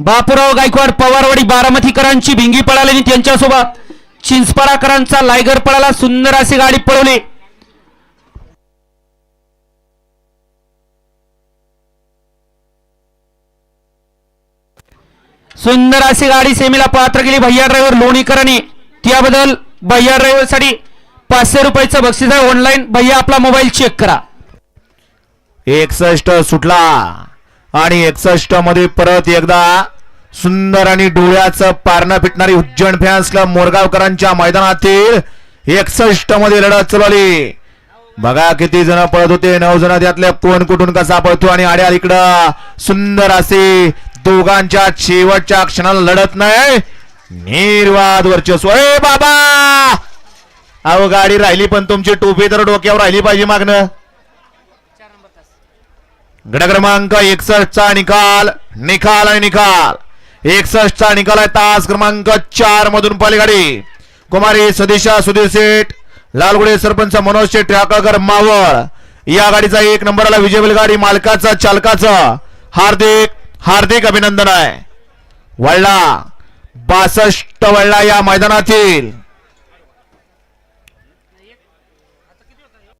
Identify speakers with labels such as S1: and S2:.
S1: बापूराव गायकवाड पवारवाडी बारामतीकरांची भिंगी पळाली त्यांच्यासोबत चिंचपाडाकरांचा लायगर पळाला सुंदर अशी गाडी पळवली. सुंदर अशी गाडी सेमीला पात्र केली भैया ड्रायव्हर लोणीकरांनी त्याबद्दल भैया ड्रायव्हरसाठी पाचशे रुपयाचं बक्षीस आहे ऑनलाईन भैया आपला मोबाईल चेक करा.
S2: एकसष्ट सुटला. आणि एकसष्टमध्ये परत एकदा सुंदर आणि डोळ्याचं पारणं पिटणारी उज्जैन फॅन्स क्लब मोरगावकरांच्या मैदानातील एकसष्टमध्ये लढत चालवली बघा किती जण पळत होते नऊ जण त्यातले कोण कुठून कसा पळतो आणि आड्या इकडं सुंदर असे दोघांच्या शेवटच्या क्षणाला लढत नाही. निर्वाद वर्चस्व. ए बाबा! अहो गाडी राहिली पण तुमची टोपी तर डोक्यावर राहिली पाहिजे मागणं. गट क्रमांक एकसष्टचा निकाल निकाल आणि निकाल. एकसष्टचा निकाल आहे तास क्रमांक चार मधून पलीकडे. कुमारी सदिशा सुधीर शेठ लालगुडे सरपंच मनोज शेठ ठाकळकर मावळ. या गाडीचा एक नंबरला विजय गाडी मालकाचा चालकाचा. हार्दिक हार्दिक अभिनंदन आहे. वळला बासष्ट वळला या मैदानातील.